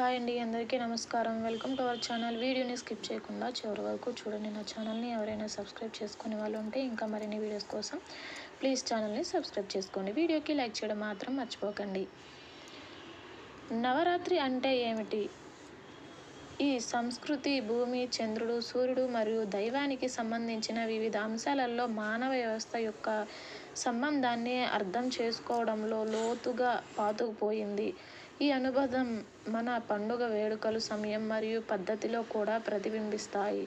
Hi అండి అందరికీ నమస్కారం. Welcome to our channel. వీడియోని స్కిప్ చేయకుండా చివరి వరకు చూడండి. నా ఛానల్ని ఎవరైనా సబ్స్క్రైబ్ చేసుకునే వాళ్ళు ఉంటే ఇంకా మరిన్ని వీడియోస్ కోసం ప్లీజ్ ఛానల్ని సబ్స్క్రైబ్ చేసుకోండి. వీడియోకి లైక్ చేయడం మాత్రం మర్చిపోకండి. నవరాత్రి అంటే ఏమిటి? ఈ సంస్కృతి భూమి చంద్రుడు సూర్యుడు మరియు దైవానికి సంబంధించిన వివిధ అంశాలలో మానవ వ్యవస్థ యొక్క సంబంధాన్ని అర్థం చేసుకోవడంలో లోతుగా పాతుకుపోయింది. ఈ అనుబంధం మన పండుగ వేడుకలు సమయం మరియు పద్ధతిలో కూడా ప్రతిబింబిస్తాయి.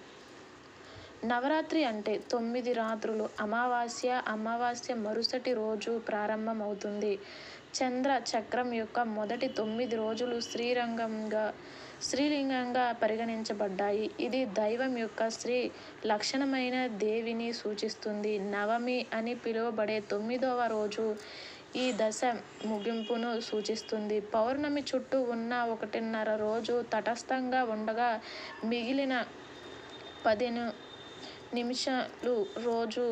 నవరాత్రి అంటే తొమ్మిది రాత్రులు. అమావాస్య అమావాస్య మరుసటి రోజు ప్రారంభమవుతుంది. చంద్ర చక్రం యొక్క మొదటి తొమ్మిది రోజులు శ్రీరంగంగా శ్రీలింగంగా పరిగణించబడ్డాయి. ఇది దైవం యొక్క శ్రీ లక్షణమైన దేవిని సూచిస్తుంది. నవమి అని పిలువబడే తొమ్మిదవ రోజు ఈ దశ ముగింపును సూచిస్తుంది. పౌర్ణమి చుట్టూ ఉన్న ఒకటిన్నర రోజు తటస్థంగా ఉండగా మిగిలిన పదిహేను నిమిషాలు రోజు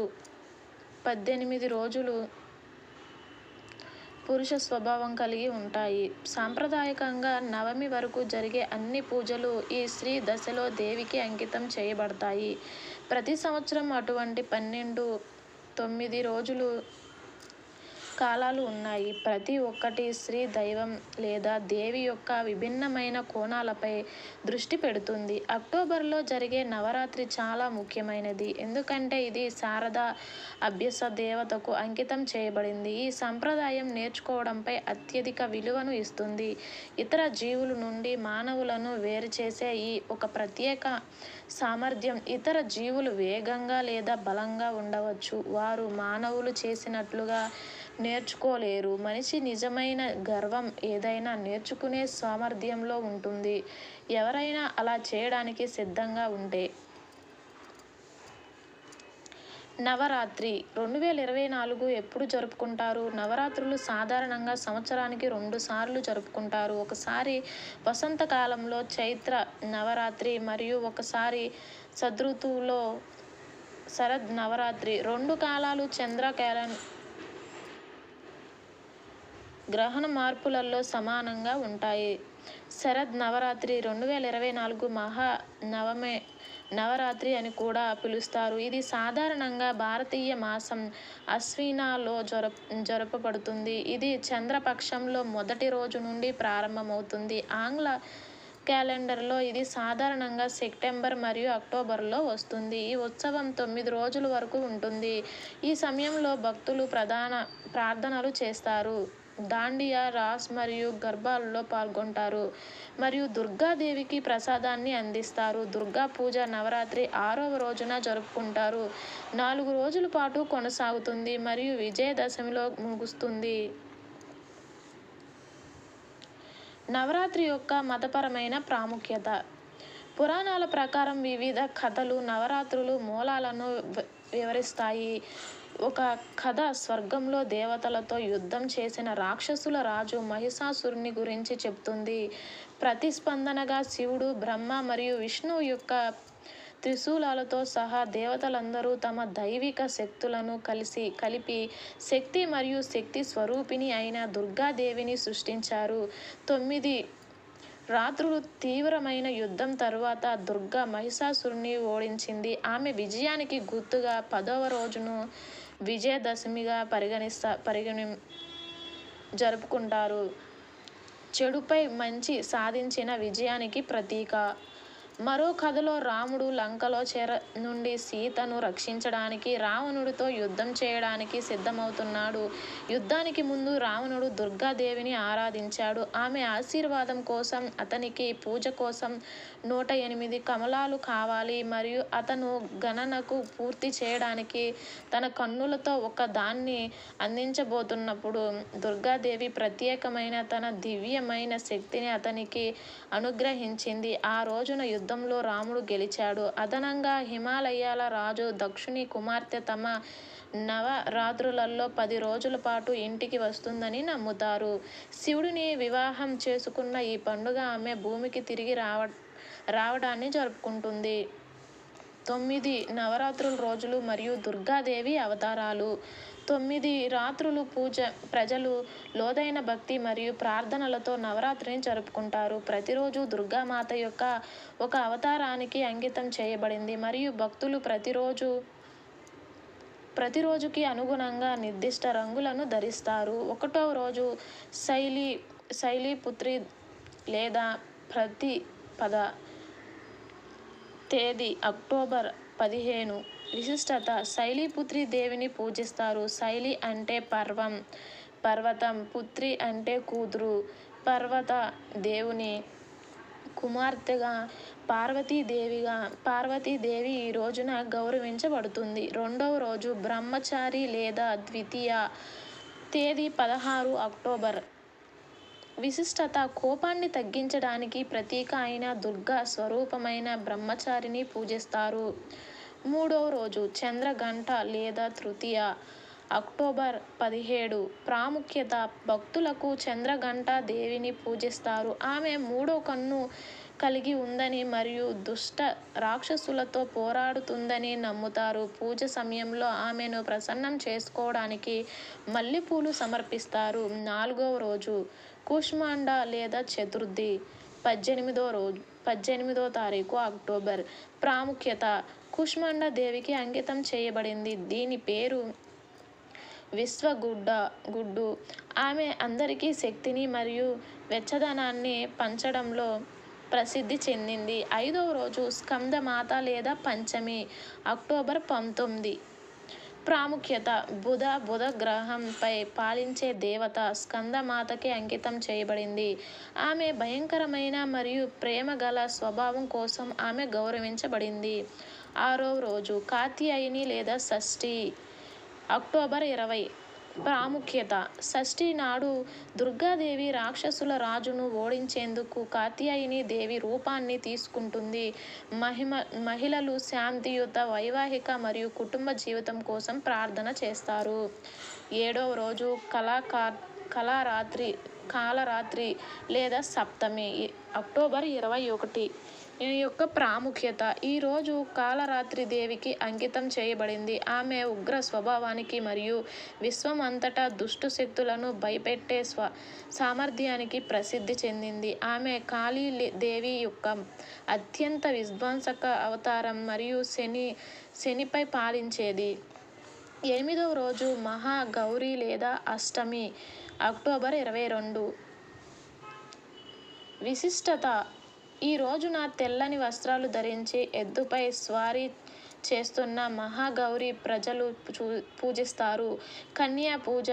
పద్దెనిమిది రోజులు పురుష స్వభావం కలిగి ఉంటాయి. సాంప్రదాయకంగా నవమి వరకు జరిగే అన్ని పూజలు ఈ స్త్రీ దశలో దేవికి అంకితం చేయబడతాయి. ప్రతి సంవత్సరం అటువంటి పన్నెండు తొమ్మిది రోజులు కాలాలు ఉన్నాయి. ప్రతి ఒక్కటి స్త్రీ దైవం లేదా దేవి యొక్క విభిన్నమైన కోణాలపై దృష్టి పెడుతుంది. అక్టోబర్లో జరిగే నవరాత్రి చాలా ముఖ్యమైనది. ఎందుకంటే ఇది శారద అభ్యస దేవతకు అంకితం చేయబడింది. ఈ సంప్రదాయం నేర్చుకోవడంపై అత్యధిక విలువను ఇస్తుంది. ఇతర జీవుల నుండి మానవులను వేరు చేసే ఈ ఒక ప్రత్యేక సామర్థ్యం ఇతర జీవులు వేగంగా లేదా బలంగా ఉండవచ్చు. వారు మానవులు చేసినట్లుగా నేర్చుకోలేరు. మనిషి నిజమైన గర్వం ఏదైనా నేర్చుకునే సామర్థ్యంలో ఉంటుంది. ఎవరైనా అలా చేయడానికి సిద్ధంగా ఉంటే. నవరాత్రి రెండు వేల ఇరవై నాలుగు ఎప్పుడు జరుపుకుంటారు? నవరాత్రులు సాధారణంగా సంవత్సరానికి రెండు సార్లు జరుపుకుంటారు. ఒకసారి వసంతకాలంలో చైత్ర నవరాత్రి మరియు ఒకసారి సదృతువులో శరద్ నవరాత్రి. రెండు కాలాలు చంద్ర గ్రహణ మార్పులలో సమానంగా ఉంటాయి. శరద్ నవరాత్రి రెండు వేల ఇరవై నాలుగు మహా నవమే నవరాత్రి అని కూడా పిలుస్తారు. ఇది సాధారణంగా భారతీయ మాసం అశ్వినాలో జరప జరపబడుతుంది. ఇది చంద్రపక్షంలో మొదటి రోజు నుండి ప్రారంభమవుతుంది. ఆంగ్ల క్యాలెండర్లో ఇది సాధారణంగా సెప్టెంబర్ మరియు అక్టోబర్లో వస్తుంది. ఈ ఉత్సవం తొమ్మిది రోజుల వరకు ఉంటుంది. ఈ సమయంలో భక్తులు ప్రధాన ప్రార్థనలు చేస్తారు. దాండియా రాస్ మరియు గర్భాలలో పాల్గొంటారు మరియు దుర్గాదేవికి ప్రసాదాన్ని అందిస్తారు. దుర్గా పూజ నవరాత్రి ఆరవ రోజున జరుపుకుంటారు. నాలుగు రోజుల పాటు కొనసాగుతుంది మరియు విజయదశమిలో ముగుస్తుంది. నవరాత్రి యొక్క మతపరమైన ప్రాముఖ్యత. పురాణాల ప్రకారం వివిధ కథలు నవరాత్రులు మూలాలను వివరిస్తాయి. ఒక కథ. స్వర్గంలో దేవతలతో యుద్ధం చేసిన రాక్షసుల రాజు మహిషాసురుని గురించి చెప్తుంది. ప్రతిస్పందనగా శివుడు బ్రహ్మ మరియు విష్ణు యొక్క త్రిశూలాలతో సహా దేవతలందరూ తమ దైవిక శక్తులను కలిసి కలిపి శక్తి మరియు శక్తి స్వరూపిణి అయిన దుర్గాదేవిని సృష్టించారు. తొమ్మిది రాత్రులు తీవ్రమైన యుద్ధం తరువాత దుర్గా మహిషాసురుని ఓడించింది. ఆమె విజయానికి గుర్తుగా పదవ రోజును విజయదశమిగా పరిగణిస్తా పరిగణి జరుపుకుంటారు. చెడుపై మంచి సాధించిన విజయానికి ప్రతీక. మరో కథలో రాముడు లంకలో చెర నుండి సీతను రక్షించడానికి రావణుడితో యుద్ధం చేయడానికి సిద్ధమవుతున్నాడు. యుద్ధానికి ముందు రావణుడు దుర్గాదేవిని ఆరాధించాడు. ఆమె ఆశీర్వాదం కోసం అతనికి పూజ కోసం నూట ఎనిమిది కమలాలు కావాలి. మరియు అతను గణనకు పూర్తి చేయడానికి తన కన్నులతో ఒక దాన్ని అందించబోతున్నప్పుడు దుర్గాదేవి ప్రత్యేకమైన తన దివ్యమైన శక్తిని అతనికి అనుగ్రహించింది. ఆ రోజున యుద్ధ యుద్ధంలో రాముడు గెలిచాడు. అదనంగా హిమాలయాల రాజు దక్షుని కుమార్తె తమ నవరాత్రులలో పది రోజుల పాటు ఇంటికి వస్తుందని నమ్ముతారు. శివుడిని వివాహం చేసుకున్న ఈ పండుగ ఆమె భూమికి తిరిగి రావ రావడాన్ని జరుపుకుంటుంది. తొమ్మిది నవరాత్రుల రోజులు మరియు దుర్గాదేవి అవతారాలు. తొమ్మిది రాత్రులు పూజ ప్రజలు లోతైన భక్తి మరియు ప్రార్థనలతో నవరాత్రిని జరుపుకుంటారు. ప్రతిరోజు దుర్గామాత యొక్క ఒక అవతారానికి అంకితం చేయబడింది మరియు భక్తులు ప్రతిరోజు ప్రతిరోజుకి ప్రతి రోజుకి అనుగుణంగా నిర్దిష్ట రంగులను ధరిస్తారు. ఒకటో రోజు శైలి శైలిపుత్రి లేదా ప్రతి పద తేదీ అక్టోబర్ పదిహేను. విశిష్టత శైలీపుత్రి దేవిని పూజిస్తారు. శైలి అంటే పర్వం. పర్వతం పుత్రి అంటే కూతురు. పర్వత దేవుని కుమార్తెగా పార్వతీదేవిగా పార్వతీదేవి ఈ రోజున గౌరవించబడుతుంది. రెండవ రోజు బ్రహ్మచారి లేదా ద్వితీయ తేదీ పదహారు అక్టోబర్. విశిష్టత కోపాన్ని తగ్గించడానికి ప్రతీక అయిన దుర్గా స్వరూపమైన బ్రహ్మచారిని పూజిస్తారు. మూడవ రోజు చంద్రఘంట లేదా తృతీయ అక్టోబర్ పదిహేడు ప్రాముఖ్యత భక్తులకు చంద్రఘంట దేవిని పూజిస్తారు. ఆమె మూడో కన్ను కలిగి ఉందని మరియు దుష్ట రాక్షసులతో పోరాడుతుందని నమ్ముతారు. పూజ సమయంలో ఆమెను ప్రసన్నం చేసుకోవడానికి మల్లెపూలు సమర్పిస్తారు. నాలుగవ రోజు కుష్మాండ లేదా చతుర్థి పద్దెనిమిదో రోజు పద్దెనిమిదో తారీఖు అక్టోబర్ ప్రాముఖ్యత కుష్మాండ దేవికి అంకితం చేయబడింది. దీని పేరు విశ్వగుడ్డ గుడ్డు ఆమె అందరికీ శక్తిని మరియు వెచ్చదనాన్ని పంచడంలో ప్రసిద్ధి చెందింది. ఐదవ రోజు స్కందమాత లేదా పంచమి అక్టోబర్ పంతొమ్మిది ప్రాముఖ్యత బుధ బుధ గ్రహంపై పాలించే దేవత స్కందమాతకి అంకితం చేయబడింది. ఆమె భయంకరమైన మరియు ప్రేమగల స్వభావం కోసం ఆమె గౌరవించబడింది. ఆరవ రోజు కాత్యాయని లేదా షష్ఠి అక్టోబర్ ఇరవై ప్రాముఖ్యత షష్ఠి నాడు దుర్గాదేవి రాక్షసుల రాజును ఓడించేందుకు కాత్యాయని దేవి రూపాన్ని తీసుకుంటుంది. మహిమ మహిళలు శాంతియుత వైవాహిక మరియు కుటుంబ జీవితం కోసం ప్రార్థన చేస్తారు. ఏడవ రోజు కళాకా కళారాత్రి కాలరాత్రి లేదా సప్తమి అక్టోబర్ ఇరవై ఒకటి ఈ యొక్క ప్రాముఖ్యత ఈరోజు కాలరాత్రి దేవికి అంకితం చేయబడింది. ఆమె ఉగ్ర స్వభావానికి మరియు విశ్వం అంతటా దుష్టు శక్తులను భయపెట్టే స్వ సామర్థ్యానికి ప్రసిద్ధి చెందింది. ఆమె కాళీ దేవి యొక్క అత్యంత విధ్వంసక అవతారం మరియు శని శనిపై పాలించేది. ఎనిమిదవ రోజు మహాగౌరి లేదా అష్టమి అక్టోబర్ ఇరవై రెండు విశిష్టత ఈ రోజున తెల్లని వస్త్రాలు ధరించి ఎద్దుపై స్వారీ చేస్తున్న మహాగౌరి ప్రజలు పూజిస్తారు. కన్యా పూజ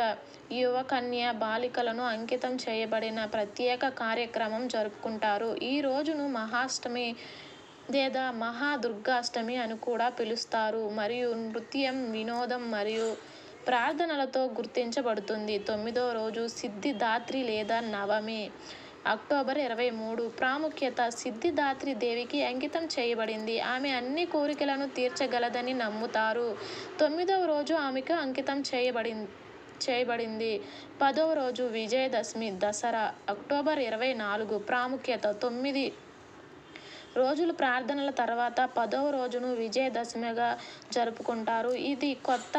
యువకన్య బాలికలను అంకితం చేయబడిన ప్రత్యేక కార్యక్రమం జరుపుకుంటారు. ఈ రోజును మహాష్టమి లేదా మహా దుర్గాష్టమి అని కూడా పిలుస్తారు మరియు నృత్యం వినోదం మరియు ప్రార్థనలతో గుర్తించబడుతుంది. తొమ్మిదో రోజు సిద్ధిదాత్రి లేదా నవమి అక్టోబర్ ఇరవై మూడు ప్రాముఖ్యత సిద్ధిదాత్రి దేవికి అంకితం చేయబడింది. ఆమె అన్ని కోరికలను తీర్చగలదని నమ్ముతారు. తొమ్మిదవ రోజు ఆమెకు అంకితం చేయబడిం చేయబడింది. పదవ రోజు విజయదశమి దసరా అక్టోబర్ ఇరవై నాలుగు ప్రాముఖ్యత తొమ్మిది రోజులు ప్రార్థనల తర్వాత పదవ రోజును విజయదశమిగా జరుపుకుంటారు. ఇది కొత్త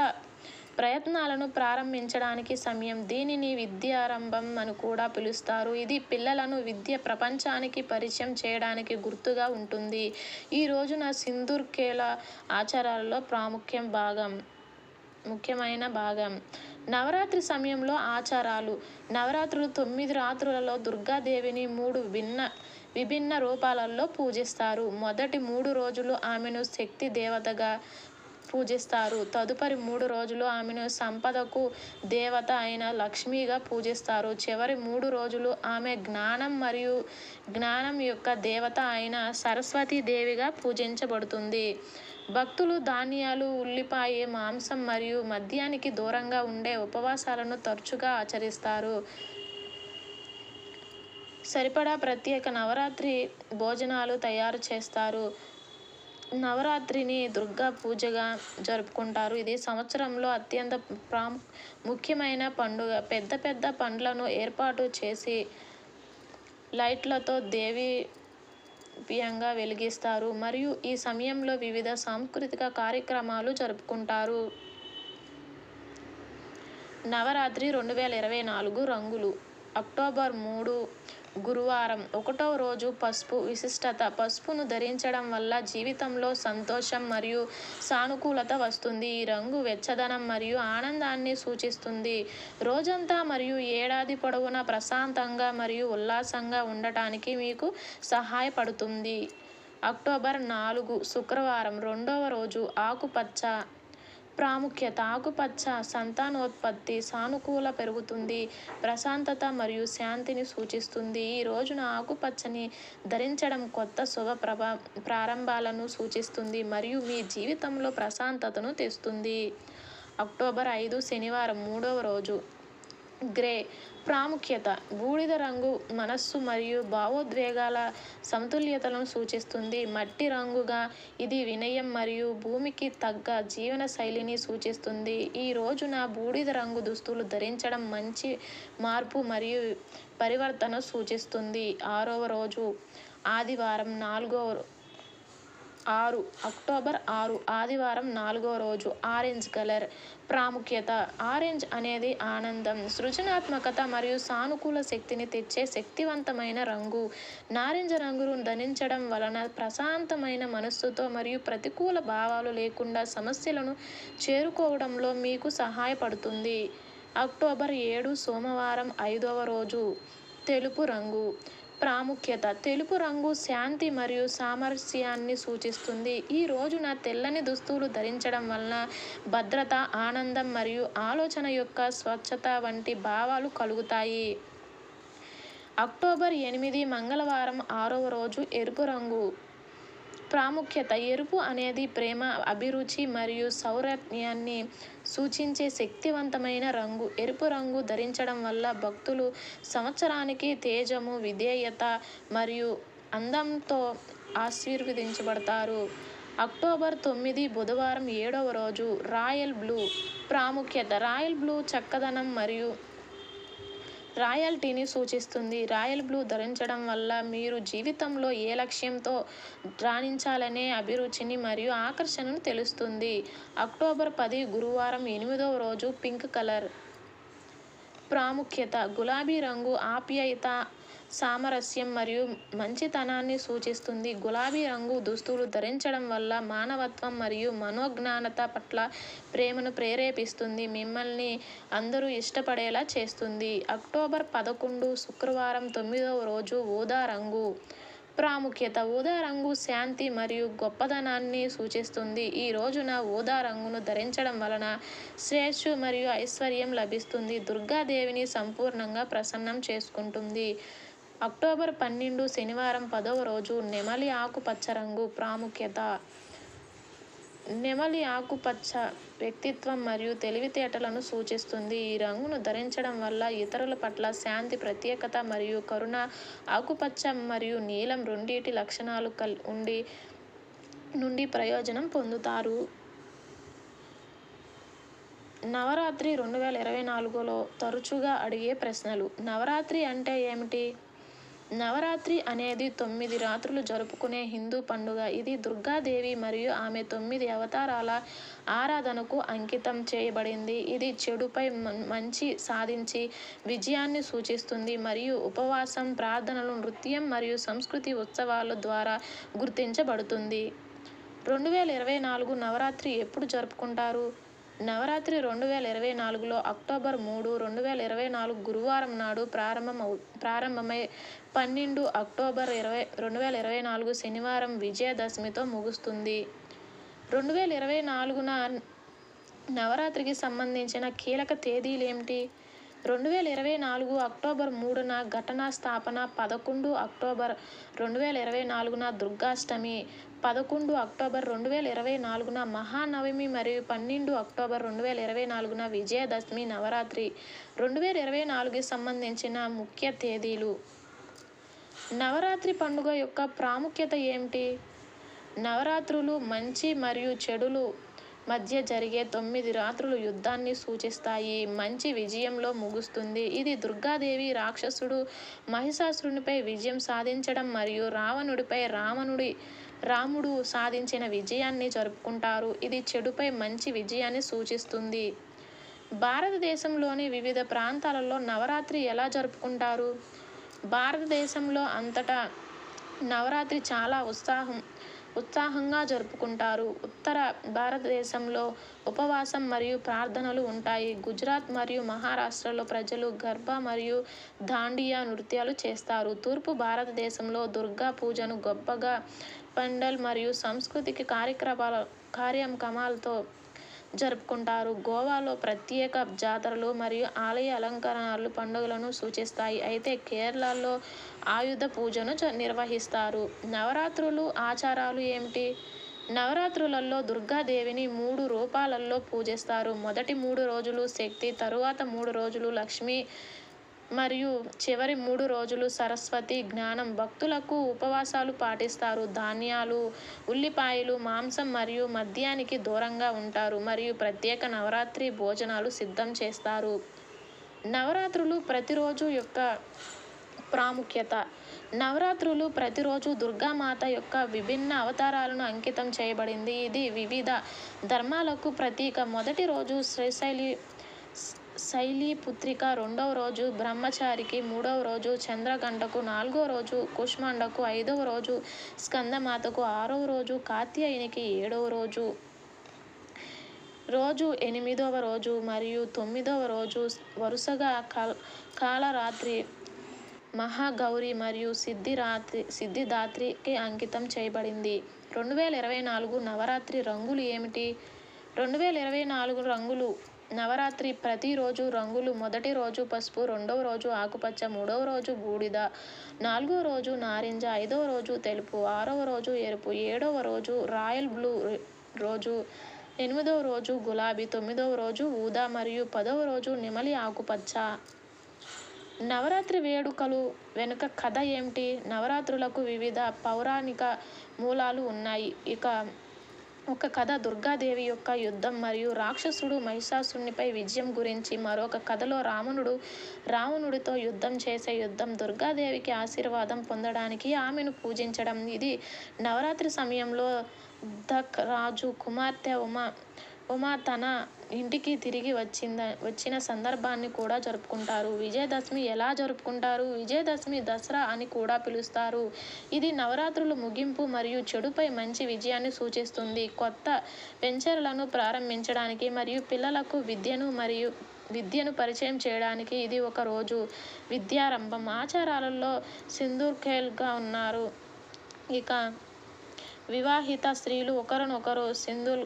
ప్రయత్నాలను ప్రారంభించడానికి సమయం. దీనిని విద్యారంభం అని కూడా పిలుస్తారు. ఇది పిల్లలను విద్య ప్రపంచానికి పరిచయం చేయడానికి గుర్తుగా ఉంటుంది. ఈ రోజున సింధూర్ కేల ఆచారాలలో ప్రాముఖ్యం భాగం ముఖ్యమైన భాగం నవరాత్రి సమయంలో ఆచారాలు నవరాత్రులు తొమ్మిది రాత్రులలో దుర్గాదేవిని మూడు భిన్న విభిన్న రూపాలలో పూజిస్తారు. మొదటి మూడు రోజులు ఆమెను శక్తి దేవతగా పూజిస్తారు. తదుపరి మూడు రోజులు ఆమెను సంపదకు దేవత అయిన లక్ష్మిగా పూజిస్తారు. చివరి మూడు రోజులు ఆమె జ్ఞానం మరియు జ్ఞానం యొక్క దేవత అయిన సరస్వతీ దేవిగా పూజించబడుతుంది. భక్తులు ధాన్యాలు ఉల్లిపాయ మాంసం మరియు మద్యానికి దూరంగా ఉండే ఉపవాసాలను తరచుగా ఆచరిస్తారు. సరిపడా ప్రత్యేక నవరాత్రి భోజనాలు తయారు చేస్తారు నవరాత్రిని దుర్గా పూజగా జరుపుకుంటారు. ఇది సంవత్సరంలో అత్యంత ప్రాము ముఖ్యమైన పండుగ. పెద్ద పెద్ద పండ్లను ఏర్పాటు చేసి లైట్లతో దేవి ప్రియంగా వెలిగిస్తారు. మరియు ఈ సమయంలో వివిధ సాంస్కృతిక కార్యక్రమాలు జరుపుకుంటారు. నవరాత్రి రెండు వేల ఇరవై నాలుగు రంగులు. అక్టోబర్ మూడు గురువారం ఒకటవ రోజు పసుపు విశిష్టత. పసుపును ధరించడం వల్ల జీవితంలో సంతోషం మరియు సానుకూలత వస్తుంది. ఈ రంగు వెచ్చదనం మరియు ఆనందాన్ని సూచిస్తుంది. రోజంతా మరియు ఏడాది పొడవునా ప్రశాంతంగా మరియు ఉల్లాసంగా ఉండటానికి మీకు సహాయపడుతుంది. అక్టోబర్ నాలుగు శుక్రవారం రెండవ రోజు ఆకుపచ్చ ప్రాముఖ్యత ఆకుపచ్చ సంతానోత్పత్తి సానుకూల పెరుగుతుంది ప్రశాంతత మరియు శాంతిని సూచిస్తుంది. ఈ రోజున ఆకుపచ్చని ధరించడం కొత్త శుభ ప్రభా ప్రారంభాలను సూచిస్తుంది మరియు మీ జీవితంలో ప్రశాంతతను తెస్తుంది. అక్టోబర్ ఐదు శనివారం మూడవ రోజు. గ్రే ప్రాముఖ్యత. బూడిద రంగు మనస్సు మరియు భావోద్వేగాల సమతుల్యతలను సూచిస్తుంది. మట్టి రంగుగా ఇది వినయం మరియు భూమికి తగ్గ జీవన శైలిని సూచిస్తుంది. ఈ రోజున బూడిద రంగు దుస్తులు ధరించడం మంచి మార్పు మరియు పరివర్తన సూచిస్తుంది. ఆరవ రోజు ఆదివారం నాలుగవ ఆరు అక్టోబర్ ఆరు ఆదివారం నాలుగో రోజు ఆరెంజ్ కలర్ ప్రాముఖ్యత. ఆరెంజ్ అనేది ఆనందం సృజనాత్మకత మరియు సానుకూల శక్తిని తెచ్చే శక్తివంతమైన రంగు. నారింజ రంగును ధరించడం వలన ప్రశాంతమైన మనస్సుతో మరియు ప్రతికూల భావాలు లేకుండా సమస్యలను చేరుకోవడంలో మీకు సహాయపడుతుంది. అక్టోబర్ ఏడు సోమవారం ఐదవ రోజు తెలుపు రంగు. ప్రాముఖ్యత. తెలుపు రంగు శాంతి మరియు సామరస్యాన్ని సూచిస్తుంది. ఈ రోజున తెల్లని దుస్తులు ధరించడం వలన భద్రత ఆనందం మరియు ఆలోచన యొక్క స్వచ్ఛత వంటి భావాలు కలుగుతాయి. అక్టోబర్ ఎనిమిది మంగళవారం ఆరవ రోజు ఎరుపు రంగు ప్రాముఖ్యత. ఎరుపు అనేది ప్రేమ అభిరుచి మరియు సౌరత్యాన్ని సూచించే శక్తివంతమైన రంగు. ఎరుపు రంగు ధరించడం వల్ల భక్తులు సంవత్సరానికి తేజము విధేయత మరియు అందంతో ఆశీర్వదించబడతారు. అక్టోబర్ తొమ్మిది బుధవారం ఏడవ రోజు రాయల్ బ్లూ ప్రాముఖ్యత. రాయల్ బ్లూ చక్కదనం మరియు రాయల్టీని సూచిస్తుంది. రాయల్ బ్లూ ధరించడం వల్ల మీరు జీవితంలో ఏ లక్ష్యంతో రాణించాలనే అభిరుచిని మరియు ఆకర్షణను తెలుస్తుంది. అక్టోబర్ పది గురువారం ఎనిమిదవ రోజు పింక్ కలర్. ప్రాముఖ్యత గులాబీ రంగు ఆప్యాయత సామరస్యం మరియు మంచితనాన్ని సూచిస్తుంది. గులాబీ రంగు దుస్తులు ధరించడం వల్ల మానవత్వం మరియు మనోజ్ఞానత పట్ల ప్రేమను ప్రేరేపిస్తుంది. మిమ్మల్ని అందరూ ఇష్టపడేలా చేస్తుంది. అక్టోబర్ పదకొండు శుక్రవారం తొమ్మిదవ రోజు ఊదా రంగు ప్రాముఖ్యత. ఊదా రంగు శాంతి మరియు గొప్పదనాన్ని సూచిస్తుంది. ఈ రోజున ఊదా రంగును ధరించడం వలన శ్రేయస్సు మరియు ఐశ్వర్యం లభిస్తుంది. దుర్గాదేవిని సంపూర్ణంగా ప్రసన్నం చేసుకుంటుంది. అక్టోబర్ పన్నెండు శనివారం పదవ రోజు నెమలి ఆకుపచ్చ రంగు ప్రాముఖ్యత. నెమలి ఆకుపచ్చ వ్యక్తిత్వం మరియు తెలివితేటలను సూచిస్తుంది. ఈ రంగును ధరించడం వల్ల ఇతరుల పట్ల శాంతి ప్రత్యేకత మరియు కరుణ ఆకుపచ్చ మరియు నీలం రెండింటి లక్షణాలు కల్ ఉండి నుండి ప్రయోజనం పొందుతారు. నవరాత్రి రెండు వేల ఇరవై నాలుగులో తరచుగా అడిగే ప్రశ్నలు నవరాత్రి అంటే ఏమిటి? నవరాత్రి అనేది తొమ్మిది రాత్రులు జరుపుకునే హిందూ పండుగ. ఇది దుర్గాదేవి మరియు ఆమె తొమ్మిది అవతారాల ఆరాధనకు అంకితం చేయబడింది. ఇది చెడుపై మం- మంచి సాధించి విజయాన్ని సూచిస్తుంది మరియు ఉపవాసం ప్రార్థనలు నృత్యం మరియు సంస్కృతి ఉత్సవాల ద్వారా గుర్తించబడుతుంది. రెండు వేల ఇరవై నాలుగు నవరాత్రి ఎప్పుడు జరుపుకుంటారు? నవరాత్రి రెండు వేల ఇరవై నాలుగులో అక్టోబర్ మూడు రెండు వేల ఇరవై నాలుగు గురువారం నాడు ప్రారంభమవు ప్రారంభమై పన్నెండు అక్టోబర్ ఇరవై రెండు వేల ఇరవై నాలుగు శనివారం విజయదశమితో ముగుస్తుంది. రెండు వేల ఇరవై నాలుగున నవరాత్రికి సంబంధించిన కీలక తేదీలు ఏమిటి? రెండు వేల ఇరవై నాలుగు అక్టోబర్ మూడున ఘటనా స్థాపన పదకొండు అక్టోబర్ రెండు వేల ఇరవై నాలుగున దుర్గాష్టమి పదకొండు అక్టోబర్ రెండు వేల ఇరవై నాలుగున మహానవమి మరియు పన్నెండు అక్టోబర్ రెండు వేల ఇరవై నాలుగున విజయదశమి నవరాత్రి. రెండు వేల ఇరవై నాలుగుకి సంబంధించిన ముఖ్య తేదీలు. నవరాత్రి పండుగ యొక్క ప్రాముఖ్యత ఏమిటి? నవరాత్రులు మంచి మరియు చెడులు మధ్య జరిగే తొమ్మిది రాత్రులు యుద్ధాన్ని సూచిస్తాయి. మంచి విజయంలో ముగుస్తుంది. ఇది దుర్గాదేవి రాక్షసుడు మహిషాసురునిపై విజయం సాధించడం మరియు రావణుడిపై రావణుడి రాముడు సాధించిన విజయాన్ని జరుపుకుంటారు. ఇది చెడుపై మంచి విజయాన్ని సూచిస్తుంది. భారతదేశంలోని వివిధ ప్రాంతాలలో నవరాత్రి ఎలా జరుపుకుంటారు? భారతదేశంలో అంతటా నవరాత్రి చాలా ఉత్సాహం ఉత్సాహంగా జరుపుకుంటారు. ఉత్తర భారతదేశంలో ఉపవాసం మరియు ప్రార్థనలు ఉంటాయి. గుజరాత్ మరియు మహారాష్ట్రలో ప్రజలు గర్భ మరియు దాండియా నృత్యాలు చేస్తారు. తూర్పు భారతదేశంలో దుర్గా పూజను గొప్పగా పండల్ మరియు సాంస్కృతిక కార్యక్రమాల కార్యక్రమాలతో జరుపుకుంటారు. గోవాలో ప్రత్యేక జాతరలు మరియు ఆలయ అలంకరణలు పండుగలను సూచిస్తాయి. అయితే కేరళలో ఆయుధ పూజను నిర్వహిస్తారు. నవరాత్రులు ఆచారాలు ఏమిటి? నవరాత్రులలో దుర్గాదేవిని మూడు రూపాలలో పూజిస్తారు. మొదటి మూడు రోజులు శక్తి తరువాత మూడు రోజులు లక్ష్మి మరియు చివరి మూడు రోజులు సరస్వతి జ్ఞానం. భక్తులకు ఉపవాసాలు పాటిస్తారు. ధాన్యాలు ఉల్లిపాయలు మాంసం మరియు మద్యానికి దూరంగా ఉంటారు మరియు ప్రత్యేక నవరాత్రి భోజనాలు సిద్ధం చేస్తారు. నవరాత్రులు ప్రతిరోజు యొక్క ప్రాముఖ్యత. నవరాత్రులు ప్రతిరోజు దుర్గామాత యొక్క విభిన్న అవతారాలను అంకితం చేయబడింది. ఇది వివిధ ధర్మాలకు ప్రతీక. మొదటి రోజు శ్రీశైలి శైలీపుత్రిక రెండవ రోజు బ్రహ్మచారికి మూడవ రోజు చంద్రగంటకు నాలుగో రోజు కుష్మండకు ఐదవ రోజు స్కందమాతకు ఆరవ రోజు కాత్యాయనికి ఏడవ రోజు రోజు ఎనిమిదవ రోజు మరియు తొమ్మిదవ రోజు వరుసగా కాల కాలరాత్రి మహాగౌరి మరియు సిద్ధిరాత్రి సిద్ధిదాత్రికి అంకితం చేయబడింది. రెండు వేల ఇరవై నాలుగు నవరాత్రి రంగులు ఏమిటి? రెండు వేల ఇరవై నాలుగు రంగులు నవరాత్రి ప్రతిరోజు రంగులు మొదటి రోజు పసుపు రెండవ రోజు ఆకుపచ్చ మూడవ రోజు బూడిద నాలుగో రోజు నారింజ ఐదవ రోజు తెలుపు ఆరవ రోజు ఎరుపు ఏడవ రోజు రాయల్ బ్లూ రోజు ఎనిమిదవ రోజు గులాబీ తొమ్మిదవ రోజు ఊదా మరియు పదవ రోజు నెమలి ఆకుపచ్చ. నవరాత్రి వేడుకలు వెనుక కథ ఏమిటి? నవరాత్రులకు వివిధ పౌరాణిక మూలాలు ఉన్నాయి. ఇక ఒక కథ దుర్గాదేవి యొక్క యుద్ధం మరియు రాక్షసుడు మహిషాసునిపై విజయం గురించి మరొక కథలో రావణుడు రావణుడితో యుద్ధం చేసే యుద్ధం దుర్గాదేవికి ఆశీర్వాదం పొందడానికి ఆమెను పూజించడం. ఇది నవరాత్రి సమయంలో దక్ రాజు కుమార్తె ఉమా ఉమా తన ఇంటికి తిరిగి వచ్చింద వచ్చిన సందర్భాన్ని కూడా జరుపుకుంటారు. విజయదశమి ఎలా జరుపుకుంటారు? విజయదశమి దసరా అని కూడా పిలుస్తారు. ఇది నవరాత్రులు ముగింపు మరియు చెడుపై మంచి విజయాన్ని సూచిస్తుంది. కొత్త వెంచర్లను ప్రారంభించడానికి మరియు పిల్లలకు విద్యను మరియు విద్యను పరిచయం చేయడానికి ఇది ఒక రోజు విద్యారంభం. ఆచారాలలో సింధూర్ఖేల్గా ఉన్నారు. ఇక వివాహిత స్త్రీలు ఒకరినొకరు సింధుల్